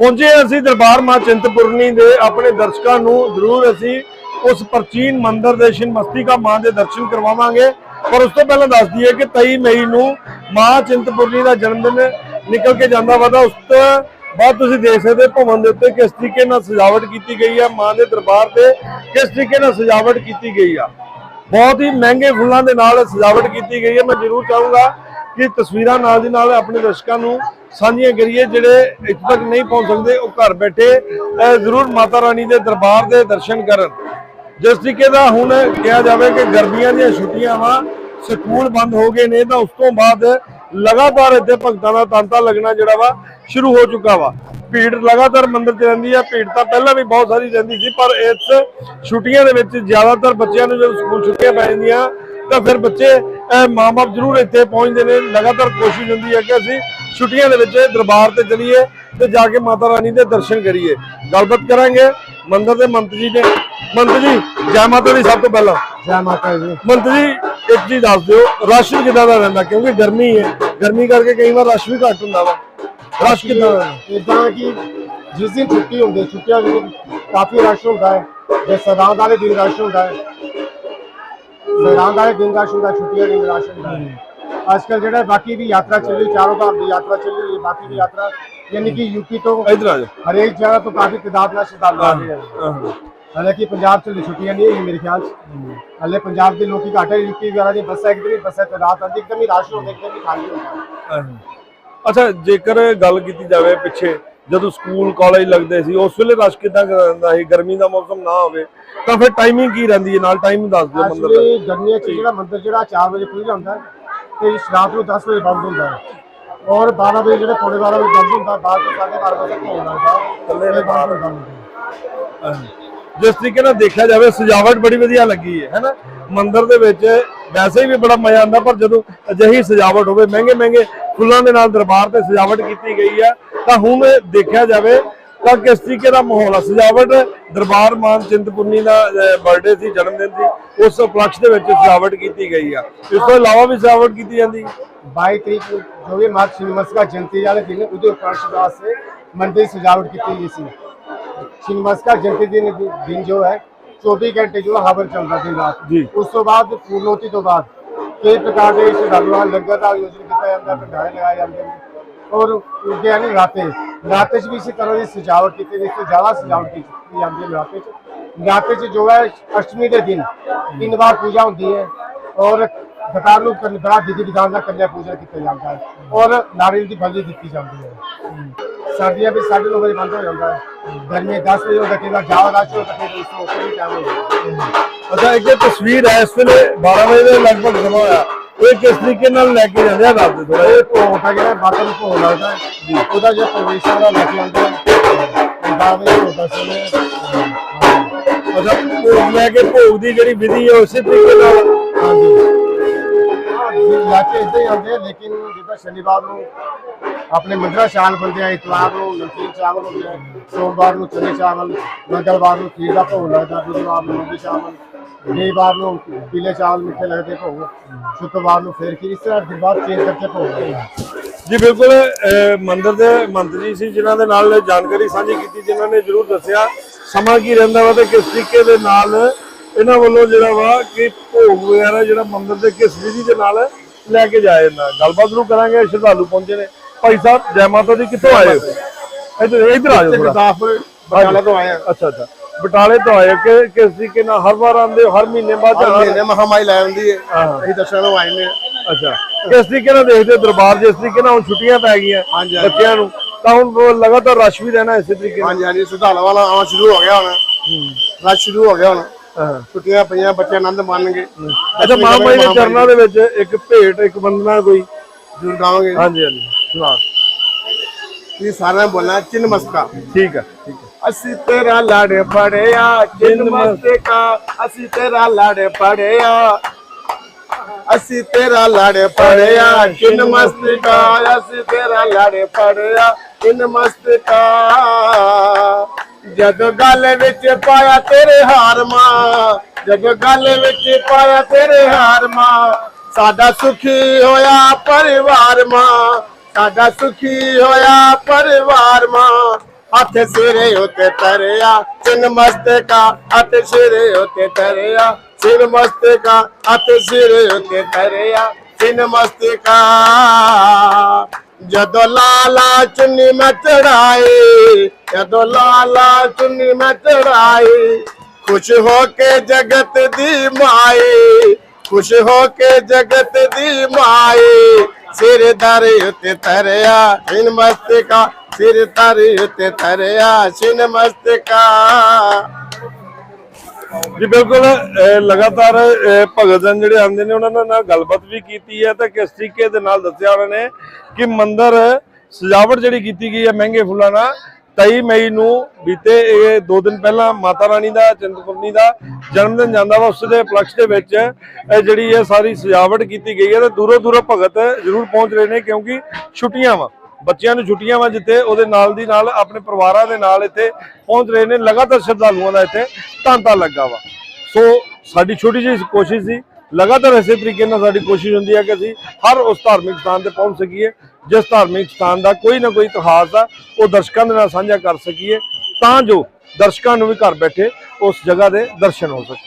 ਪਹੁੰਚੇ ਅਸੀਂ ਦਰਬਾਰ ਮਾਂ ਚਿੰਤਪੁਰਨੀ ਦੇ ਆਪਣੇ ਦਰਸ਼ਕਾਂ ਨੂੰ। ਜ਼ਰੂਰ ਅਸੀਂ ਉਸ ਪ੍ਰਾਚੀਨ ਮੰਦਿਰ ਦੇ ਸ਼ਿਨ ਮਸਤਿਕਾ ਮਾਂ ਦੇ ਦਰਸ਼ਨ ਕਰਵਾਵਾਂਗੇ। ਪਰ ਉਸ ਤੋਂ ਪਹਿਲਾਂ ਦੱਸ ਦਈਏ ਕਿ 23 ਮਈ ਨੂੰ ਮਾਂ ਚਿੰਤਪੁਰਨੀ ਦਾ ਜਨਮ ਦਿਨ ਨਿਕਲ ਕੇ ਜਾਂਦਾ ਵਾ ਤਾਂ ਉਸ ਤੋਂ ਬਾਅਦ ਤੁਸੀਂ ਦੇਖ ਸਕਦੇ ਹੋ ਭਵਨ ਦੇ ਉੱਤੇ ਕਿਸ ਤਰੀਕੇ ਨਾਲ ਸਜਾਵਟ ਕੀਤੀ ਗਈ ਹੈ ਮਾਂ ਦੇ ਦਰਬਾਰ ਤੇ ਕਿਸ ਤਰੀਕੇ ਨਾਲ ਸਜਾਵਟ ਕੀਤੀ ਗਈ ਆ। ਬਹੁਤ ਹੀ ਮਹਿੰਗੇ ਫੁੱਲਾਂ ਦੇ ਨਾਲ ਸਜਾਵਟ ਕੀਤੀ ਗਈ ਹੈ ਮੈਂ ਜ਼ਰੂਰ ਚਾਹੂੰਗਾ ਕਿ ਤਸਵੀਰਾਂ ਨਾਲ ਦੀ ਨਾਲ ਆਪਣੇ ਦਰਸ਼ਕਾਂ ਨੂੰ ਸਾਂਝੀਆਂ ਕਰੀਏ, ਜਿਹੜੇ ਇੱਥੇ ਤੱਕ ਨਹੀਂ ਪਹੁੰਚ ਸਕਦੇ, ਉਹ ਘਰ ਬੈਠੇ ਜ਼ਰੂਰ ਮਾਤਾ ਰਾਣੀ ਦੇ ਦਰਬਾਰ ਦੇ ਦਰਸ਼ਨ ਕਰਨ। ਜਿਸ ਤਰੀਕੇ ਦਾ ਹੁਣ ਕਿਹਾ ਜਾਵੇ ਕਿ ਗਰਮੀਆਂ ਦੀਆਂ ਛੁੱਟੀਆਂ ਵਾ, ਸਕੂਲ ਬੰਦ ਹੋ ਗਏ ਨੇ, ਤਾਂ ਉਸ ਤੋਂ ਬਾਅਦ ਲਗਾਤਾਰ ਇੱਥੇ ਭਗਤਾਂ ਦਾ ਤਾਂਤਾ ਲੱਗਣਾ ਜਿਹੜਾ ਵਾ, ਸ਼ੁਰੂ ਹੋ ਚੁੱਕਾ ਵਾ। ਭੀੜ ਲਗਾਤਾਰ ਮੰਦਿਰ 'ਚ ਰਹਿੰਦੀ ਆ, ਭੀੜ ਤਾਂ ਪਹਿਲਾਂ ਵੀ ਬਹੁਤ ਸਾਰੀ ਰਹਿੰਦੀ ਸੀ, ਪਰ ਇਸ ਛੁੱਟੀਆਂ ਦੇ ਵਿੱਚ ਜ਼ਿਆਦਾਤਰ ਬੱਚਿਆਂ ਨੂੰ ਜਦੋਂ ਸਕੂਲ ਛੁੱਟੀਆਂ ਪੈ ਜਾਂਦੀਆਂ ਤਾਂ ਫਿਰ ਬੱਚੇ ਮਾਂ-ਬਾਪ ਜ਼ਰੂਰ ਇੱਥੇ ਪਹੁੰਚਦੇ ਨੇ। ਲਗਾਤਾਰ ਕੋਸ਼ਿਸ਼ ਹੁੰਦੀ ਹੈ ਕਿ ਅਸੀਂ ਛੁੱਟੀਆਂ ਦੇ ਵਿੱਚ ਦਰਬਾਰ ਤੇ ਚਲੀਏ ਤੇ ਜਾ ਕੇ ਮਾਤਾ ਰਾਣੀ ਦੇ ਦਰਸ਼ਨ ਕਰੀਏ। ਗੱਲਬਾਤ ਕਰਾਂਗੇ। ਮੰਦਿਰ ਦੇ ਮੰਤ ਜੀ ਨੇ। ਮੰਤ ਜੀ ਜੈ ਮਾਤਾ ਦੀ ਸਭ ਤੋਂ ਪਹਿਲਾਂ। ਜੈ ਮਾਤਾ ਜੀ ਮੰਤ ਜੀ ਇੱਕ ਚੀਜ਼ ਦੱਸ ਦਿਓ। ਰਸ਼ ਕਿਦਾਂ ਦਾ ਰਹਿੰਦਾ? ਕਿਉਂਕਿ ਗਰਮੀ ਹੈ। ਗਰਮੀ ਕਰਕੇ ਕਈ ਵਾਰ ਰਸ਼ ਵੀ ਘੱਟ ਹੁੰਦਾ ਵਾ। ਰਸ਼ ਕਿਦਾਂ ਦਾ? ਇਦਾਂ ਕਿ ਜਿਸ ਦਿਨ ਛੁੱਟੀ ਹੁੰਦੀ ਛੁੱਟੀਆਂ ਦਿਨ ਕਾਫੀ ਰਸ਼ ਹੁੰਦਾ ਹੈ। ਜੇ ਸਦਾਂਤ ਵਾਲੇ ਦਿਨ ਰਸ਼ ਹੁੰਦਾ ਹੈ ਹੈ, ਰਸ਼ ਹੁੰਦਾ ਹੈ ਅੱਜ ਕੱਲ ਜਿਹੜਾ ਬਾਕੀ ਵੀ ਯਾਤਰਾ ਚੱਲ ਰਹੀ ਚਾਰੋਂ ਧਾਮ ਦੀ ਯਾਤਰਾ ਚੱਲ ਰਹੀ ਹੈ ਬਾਕੀ ਦੀ ਯਾਤਰਾ ਯਾਨੀ ਕਿ ਯੂਪੀ ਤੋਂ ਇਧਰ ਆ ਜਾਓ। ਹਰੇਕ ਜਗ੍ਹਾ ਤੋਂ ਕਾਫੀ ਤਾਦਾਦ ਨਾਲ ਸ਼ਰਧਾਲੂ ਆ ਰਹੇ ਹਨ। ਹਾਲਾਂਕਿ ਪੰਜਾਬ ਚ ਛੁੱਟੀਆਂ ਨਹੀਂ ਹੈ ਮੇਰੇ ਖਿਆਲ ਚ। ਹਲੇ ਪੰਜਾਬ ਦੇ ਲੋਕੀ ਘੱਟ ਹੈ ਯੂਪੀ ਵਗੈਰਾ ਦੀ ਬੱਸਾਂ ਇੱਕ ਦਿਨ ਬੱਸਾਂ ਤੇ ਰਾਤ ਆਂਦੀ ਇੱਕਦਮ ਹੀ ਰਸ਼ ਹੁੰਦਾ ਇੱਕਦਮ ਹੀ ਖਾਲੀ ਹੁੰਦਾ। ਆਹੋ। ਅੱਛਾ ਜੇਕਰ ਗੱਲ ਕੀਤੀ ਜਾਵੇ ਪਿੱਛੇ ਜਦੋਂ ਸਕੂਲ ਕਾਲਜ ਲੱਗਦੇ ਸੀ ਉਸ ਵੇਲੇ ਰਸ਼ ਕਿਦਾਂ ਰਹਿੰਦਾ ਸੀ? ਗਰਮੀ ਦਾ ਮੌਸਮ ਨਾ ਹੋਵੇ ਤਾਂ ਫਿਰ ਟਾਈਮਿੰਗ ਕੀ ਰਹਿੰਦੀ ਹੈ? ਨਾਲ ਟਾਈਮ ਦੱਸ ਦਿਓ ਮੰਦਰ ਦਾ। ਐਕਚੁਅਲੀ ਗਰਮੀਆਂ 'ਚ ਜਿਹੜਾ ਮੰਦਿਰ ਜਿਹੜਾ 4 ਵਜੇ ਖੁੱਲ੍ਹ ਜਾਂਦਾ ਤੇ ਰਾਤ ਨੂੰ 10 ਵਜੇ ਬੰਦ ਹੁੰਦਾ ਹੈ। ਔਰ 12 ਵਜੇ ਜਿਹੜਾ ਪੌਣੇ 12 ਵਜੇ ਬੰਦ ਹੁੰਦਾ ਬਾਅਦ ਤੋਂ 12:30 ਵਜੇ ਹੋਣਾ ਹੁੰਦਾ ਥੱਲੇ ਦੇ ਬਾਹਰ। ਹੁੰਦਾ ਜਿਸ ਤਰੀਕੇ ਨਾਲ ਦੇਖਿਆ ਜਾਵੇ ਸਜਾਵਟ ਬੜੀ ਵਧੀਆ ਲੱਗੀ ਹੈ ਹੈਨਾ ਮੰਦਿਰ ਦੇ ਵਿੱਚ ਵੈਸੇ ਵੀ ਬੜਾ ਮਜ਼ਾ ਆਉਂਦਾ, ਪਰ ਜਦੋਂ ਅਜਿਹੀ ਸਜਾਵਟ ਹੋਵੇ, ਮਹਿੰਗੇ ਮਹਿੰਗੇ ਫੁੱਲਾਂ ਦੇ ਨਾਲ ਦਰਬਾਰ ਤੇ ਸਜਾਵਟ ਕੀਤੀ ਗਈ ਹੈ, ਤਾਂ ਹੁਣ ਦੇਖਿਆ ਜਾਵੇ ਤਾਂ ਕਿਸ ਤਰੀਕੇ ਦਾ ਮਾਹੌਲ ਹੈ ਸਜਾਵਟ, ਦਰਬਾਰ ਮਾਨ ਚਿੰਤਪੁਰਨੀ ਦਾ ਬਰਥਡੇ ਸੀ ਜਨਮ ਦਿਨ ਸੀ, ਉਸ ਉਪਲਕਸ਼ ਦੇ ਵਿੱਚ ਸਜਾਵਟ ਕੀਤੀ ਗਈ ਆ। ਇਸ ਤੋਂ ਇਲਾਵਾ ਵੀ ਸਜਾਵਟ ਕੀਤੀ ਜਾਂਦੀ 22 ਤਰੀਕ ਨੂੰ ਜੋ ਵੀ ਮਾਤ ਸ਼ਿਨਮਸਕਾ ਜਯੰਤੀ ਵਾਲੇ ਦਿਨ ਉਹਦੇ ਉਪਰਸ਼ ਵਾਸਤੇ ਮੰਦਿਰ ਦੀ ਸਜਾਵਟ ਕੀਤੀ ਗਈ ਸੀ। ਸ਼ਿਨਮਸਕਾ ਜਯੰਤੀ ਦਿਨ ਦਿਨ ਜੋ ਹੈ 24 ਘੰਟੇ ਜੋ ਹਵਨ ਚੱਲਦਾ ਦਿਨ ਰਾਤ ਜੀ। ਉਸ ਤੋਂ ਬਾਅਦ ਪੂਰਨੋਤੀ ਤੋਂ ਬਾਅਦ ਕਈ ਪ੍ਰਕਾਰ ਦੇ ਸ਼ਰਧਾਲੂਆਂ ਨੂੰ ਲੰਗਰ ਦਾ ਆਯੋਜਨ ਕੀਤਾ ਜਾਂਦਾ ਹੈ ਭੰਡਾਰੇ ਲਗਾਏ ਜਾਂਦੇ ਨੇ। ਔਰ ਉਸਦੇ ਹਨ ਰਾਤੇ ਰਾਤੇ 'ਚ ਵੀ ਇਸੇ ਤਰ੍ਹਾਂ ਦੀ ਸਜਾਵਟ ਕੀਤੀ ਗਈ ਇਸ ਤੋਂ ਜ਼ਿਆਦਾ ਸਜਾਵਟ ਕੀਤੀ ਜਾਂਦੀ ਹੈ ਰਾਤੇ 'ਚ। ਰਾਤੇ 'ਚ ਜੋ ਹੈ ਅਸ਼ਟਮੀ ਦੇ ਦਿਨ ਤਿੰਨ ਵਾਰ ਪੂਜਾ ਹੁੰਦੀ ਹੈ ਔਰ ਬਤਾਰ ਨੂੰ ਬੜਾ ਵਿਧੀ ਵਿਧਾਨ ਨਾਲ ਕੰਨਿਆ ਪੂਜਾ ਕੀਤਾ ਜਾਂਦਾ ਹੈ। ਔਰ ਨਾਰੀਅਲ ਦੀ ਬਲੀ ਦਿੱਤੀ ਜਾਂਦੀ ਹੈ। ਸਰਦੀਆਂ ਵਿੱਚ ਸਾਢੇ ਨੌ ਵਜੇ ਬੰਦ ਹੋ ਜਾਂਦਾ ਹੈ। ਗਰਮੀ 10 ਵਜੇ ਹੁੰਦਾ ਕਈ ਵਾਰ ਜ਼ਿਆਦਾ ਰਸ਼ ਹੁੰਦਾ ਫਿਰ ਉਸ ਤੋਂ ਉੱਪਰ ਵੀ ਟਾਈਮ ਹੋ ਜਾਂਦਾ ਅੱਛਾ ਇੱਕ ਇਹ ਤਸਵੀਰ ਹੈ ਇਸ ਵੇਲੇ 12 ਵਜੇ ਦੇ ਲਗਭਗ ਸਮਾਂ ਹੋਇਆ ਇਹ ਕਿਸ ਤਰੀਕੇ ਨਾਲ ਲੈ ਕੇ ਜਾਂਦੇ ਆ ਦੱਸ ਦਿਓ ਥੋੜਾ ਇਹ ਭੋਗ ਦਾ ਜਿਹੜਾ ਬਾਤਾਂ ਨੂੰ ਭੋਗ ਲੱਗਦਾ ਹੈ ਜੀ ਉਹਦਾ ਜਿਹੜਾ ਪ੍ਰਵੇਸ਼ਾਂ ਦਾ ਲੈ ਕੇ ਆਉਂਦੇ ਹਨ ਬਾਵੇ ਹੁੰਦਾ ਸੀ ਅੱਛਾ ਭੋਗ ਲੈ ਕੇ ਭੋਗ ਦੀ ਜਿਹੜੀ ਵਿਧੀ ਹੈ ਉਸੇ ਤਰੀਕੇ ਨਾਲ ਹਾਂਜੀ ਲੈ ਇਦਾਂ ਹੀ ਆਉਂਦੇ ਆ ਲੇਕਿਨ ਜਿੱਦਾਂ ਸ਼ਨੀਵਾਰ ਨੂੰ ਆਪਣੇ ਮੰਦਰਾ ਚਾਵਲ ਬਣਦੇ ਆ ਇਤਵਾਰ ਨੂੰ ਨਮਕੀਨ ਚਾਵਲ ਹੁੰਦੇ ਆ ਸੋਮਵਾਰ ਨੂੰ ਚਨੇ ਚਾਵਲ ਮੰਗਲਵਾਰ ਨੂੰ ਖੀਰ ਦਾ ਭੋਗ ਲੱਗਦਾ ਬੁੱਧਵਾਰ ਨੂੰ ਮੂੰਗੀ ਚਾਵਲ ਵੀਰਵਾਰ ਨੂੰ ਪੀਲੇ ਚਾਵਲ ਮਿੱਠੇ ਲੱਗਦੇ ਭੋਗ ਸ਼ੁੱਕਰਵਾਰ ਨੂੰ ਫੇਰ ਖੀਰ ਇਸ ਤਰ੍ਹਾਂ ਦਿਨ ਚੇਂਜ ਕਰਕੇ ਭੋਗ ਲੱਗਦੇ। ਜੀ ਬਿਲਕੁਲ ਅਹ, ਮੰਦਿਰ ਦੇ ਮੰਤਰੀ ਜੀ ਸੀ ਜਿਨ੍ਹਾਂ ਦੇ ਨਾਲ ਜਾਣਕਾਰੀ ਸਾਂਝੀ ਕੀਤੀ ਜਿਨ੍ਹਾਂ ਨੇ ਜਰੂਰ ਦੱਸਿਆ ਸਮਾਂ ਕੀ ਰਹਿੰਦਾ ਵਾ ਤੇ ਕਿਸ ਤਰੀਕੇ ਦੇ ਨਾਲ ਇਹਨਾਂ ਵੱਲੋਂ ਜਿਹੜਾ ਵਾ ਕਿ ਭੋਗ ਵਗੈਰਾ ਜਿਹੜਾ ਮੰਦਿਰ ਦੇ ਕਿਸ ਵਿਧੀ ਦੇ ਨਾਲ ਲੈ ਕੇ ਜਾਇਆ ਜਾਂਦਾ ਗੱਲਬਾਤ ਨੂੰ ਕਰਾਂਗੇ ਸ਼ਰਧਾਲੂ ਪਹੁੰਚੇ ਨੇ। ਭਾਈ ਸਾਹਿਬ ਜੈ ਮਾਤਾ ਦੀ ਕਿੱਥੋਂ ਆਏ ਹੋ? ਇੱਧਰ ਇੱਧਰ ਆ ਜਾਓ। ਗੁਰਦਾਸਪੁਰ ਬਟਾਲਾ ਤੋਂ ਆਏ ਆ। ਅੱਛਾ ਅੱਛਾ। ਬਟਾਲੇ ਤੋਂ ਆਏ ਕਿ ਕਿਸ ਤਰੀਕੇ ਨਾਲ ਹਰ ਵਾਰ ਆਉਂਦੇ ਹੋ? ਹਰ ਮਹੀਨੇ ਬਾਅਦ ਹਰ ਮਹੀਨੇ ਮਹਾਮਾਈ ਲੈ ਆਉਂਦੀ ਹੈ। ਅਸੀਂ ਦਰਸ਼ਨ ਨੂੰ ਆਏ ਨੇ। ਅੱਛਾ। ਕਿਸ ਤਰੀਕੇ ਨਾਲ ਦੇਖਦੇ ਦਰਬਾਰ ਜਿਸ ਤਰੀਕੇ ਨਾਲ ਹੁਣ ਛੁੱਟੀਆਂ ਪੈ ਗਈਆਂ। ਬੱਚਿਆਂ ਨੂੰ ਤਾਂ ਹੁਣ ਲਗਾਤਾਰ ਰਸ਼ ਵੀ ਰਹਿਣਾ ਇਸੇ ਤਰੀਕੇ ਨਾਲ। ਹਾਂਜੀ ਹਾਂਜੀ। ਸੁਧਾਲਾ ਵਾਲਾ ਆਉਣਾ ਸ਼ੁਰੂ ਹੋ ਗਿਆ ਹੁਣ। ਰਸ਼ ਸ਼ੁਰੂ ਹੋ ਗਿਆ ਹੁਣ। ਛੁੱਟੀਆਂ ਪਈਆਂ ਬੱਚੇ ਆਨੰਦ ਮਾਣਨਗੇ। ਅੱਛਾ ਮਹਾਮਾਈ ਦੇ ਚਰਨਾਂ ਦੇ ਵਿੱਚ ਇੱਕ ਭੇਟ ਇੱਕ ਬੰਦਨਾ ਕੋਈ? ਜਰੂਰ ਗਾਵਾਂਗੇ। ਹਾਂਜੀ ਹਾਂਜੀ ਸੁਣਾ। ਇਹ ਸਾਰਿਆਂ ਨੇ ਬੋਲਣਾ ਚਿੰਨ ਮਸਕਾ। ਠੀਕ ਹੈ ਠੀਕ ਹੈ। ਅਸੀਂ ਤੇਰਾ ਲੜ ਪੜਿਆ ਚਿੰਨ ਮਸਕਾ ਅਸੀਂ ਤੇਰਾ ਲੜ ਪੜਿਆ ਅਸੀਂ ਤੇਰਾ ਲੜ ਪੜਿਆ ਚਿੰਨ ਮਸਕਾ ਅਸੀਂ ਤੇਰਾ ਲੜ ਪੜਿਆ ਚਿੰਨ ਮਸਕਾ। ਜਦ ਗੱਲ ਵਿੱਚ ਪਾਇਆ ਤੇਰੇ ਹਾਰ ਮਾਂ ਜਦ ਗੱਲ ਵਿੱਚ ਪਾਇਆ ਤੇਰੇ ਹਾਰ ਮਾਂ। ਸਾਡਾ ਸੁਖੀ ਹੋਇਆ ਪਰਿਵਾਰ ਮਾਂ, ਸਾਡਾ ਸੁਖੀ ਹੋਇਆ ਪਰਿਵਾਰ ਮਾਂ। ਹੱਥ ਸਿਰੇ ਉਤੇ ਤਰਿਆ ਚਿੰਨ ਮਸਤਕਾ ਹੱਥ ਸਿਰੇ ਉਤੇ ਤਰਿਆ ਚਿਨ ਮਸਤਕਾ ਹੱਥ ਸਿਰੇ ਉਤੇ ਤਰਿਆ ਚਿਨ ਮਸਤਕਾ ਜਦੋਂ ਲਾਲਾ ਚੁੰਨੀ ਮੈਂ ਚੜਾਈ, ਜਦੋਂ ਲਾਲਾ ਚੁੰਨੀ ਮੈਂ ਚੜਾਈ, ਖੁਸ਼ ਹੋ ਕੇ ਜਗਤ ਦੀ ਮਾਈ, ਖੁਸ਼ ਹੋ ਕੇ ਜਗਤ ਦੀ ਮਾਈ, ਸਿਰ ਦਰ ਉਤੇ ਤਰਿਆ ਇਨ ਮਸਤਕਾ ਸਿਰ ਦਰ ਉਤੇ ਤਰਿਆ ਸਿਨ ਮਸਤਕਾ ਜੀ, ਬਿਲਕੁਲ ਲਗਾਤਾਰ ਭਗਤ ਜਨ ਜਿਹੜੇ ਆਉਂਦੇ ਨੇ, ਉਹਨਾਂ ਨਾਲ ਗੱਲਬਾਤ ਵੀ ਕੀਤੀ ਹੈ ਤੇ ਕਿਸ ਤਰੀਕੇ ਦੇ ਨਾਲ ਦੱਸਿਆ ਉਹਨਾਂ ਨੇ ਕਿ ਮੰਦਿਰ ਸਜਾਵਟ ਜਿਹੜੀ ਕੀਤੀ ਗਈ ਹੈ ਮਹਿੰਗੇ ਫੁੱਲਾਂ ਨਾਲ 23 ਮਈ ਨੂੰ ਬੀਤੇ ਇਹ ਦੋ ਦਿਨ ਪਹਿਲਾਂ ਮਾਤਾ ਰਾਣੀ ਦਾ ਚਿੰਤਪੁਰਨੀ ਦਾ ਜਨਮ ਦਿਨ ਜਾਂਦਾ ਵਾ, ਉਸ ਦੇ ਉਪਲਕਸ਼ ਦੇ ਵਿੱਚ ਇਹ ਜਿਹੜੀ ਇਹ ਸਾਰੀ ਸਜਾਵਟ ਕੀਤੀ ਗਈ ਹੈ ਤੇ ਦੂਰੋਂ ਦੂਰੋਂ ਭਗਤ ਜ਼ਰੂਰ ਪਹੁੰਚ ਰਹੇ ਨੇ ਕਿਉਂਕਿ ਛੁੱਟੀਆਂ ਵਾ। ਬੱਚਿਆਂ ਨੂੰ ਛੁੱਟੀਆਂ ਵਾ ਜਿੱਥੇ ਉਹਦੇ ਨਾਲ ਦੀ ਨਾਲ ਆਪਣੇ ਪਰਿਵਾਰਾਂ ਦੇ ਨਾਲ ਇੱਥੇ ਪਹੁੰਚ ਰਹੇ ਨੇ, ਲਗਾਤਾਰ ਸ਼ਰਧਾਲੂਆਂ ਦਾ ਇੱਥੇ ਤਾਂਤਾ ਲੱਗਾ ਵਾ। ਸੋ ਸਾਡੀ ਛੋਟੀ ਜਿਹੀ ਕੋਸ਼ਿਸ਼ ਸੀ, ਲਗਾਤਾਰ ਇਸੇ ਤਰੀਕੇ ਨਾਲ ਸਾਡੀ ਕੋਸ਼ਿਸ਼ ਹੁੰਦੀ ਹੈ ਕਿ ਅਸੀਂ ਹਰ ਉਸ ਧਾਰਮਿਕ ਸਥਾਨ ਤੇ ਪਹੁੰਚ ਸਕੀਏ, ਜਿਸ ਧਾਰਮਿਕ ਸਥਾਨ ਦਾ ਕੋਈ ਨਾ ਕੋਈ ਇਤਿਹਾਸ ਆ, ਉਹ ਦਰਸ਼ਕਾਂ ਦੇ ਨਾਲ ਸਾਂਝਾ ਕਰ ਸਕੀਏ, ਤਾਂ ਜੋ ਦਰਸ਼ਕਾਂ ਨੂੰ ਵੀ ਘਰ ਬੈਠੇ ਉਸ ਜਗ੍ਹਾ ਦੇ ਦਰਸ਼ਨ ਹੋ ਸਕਣ।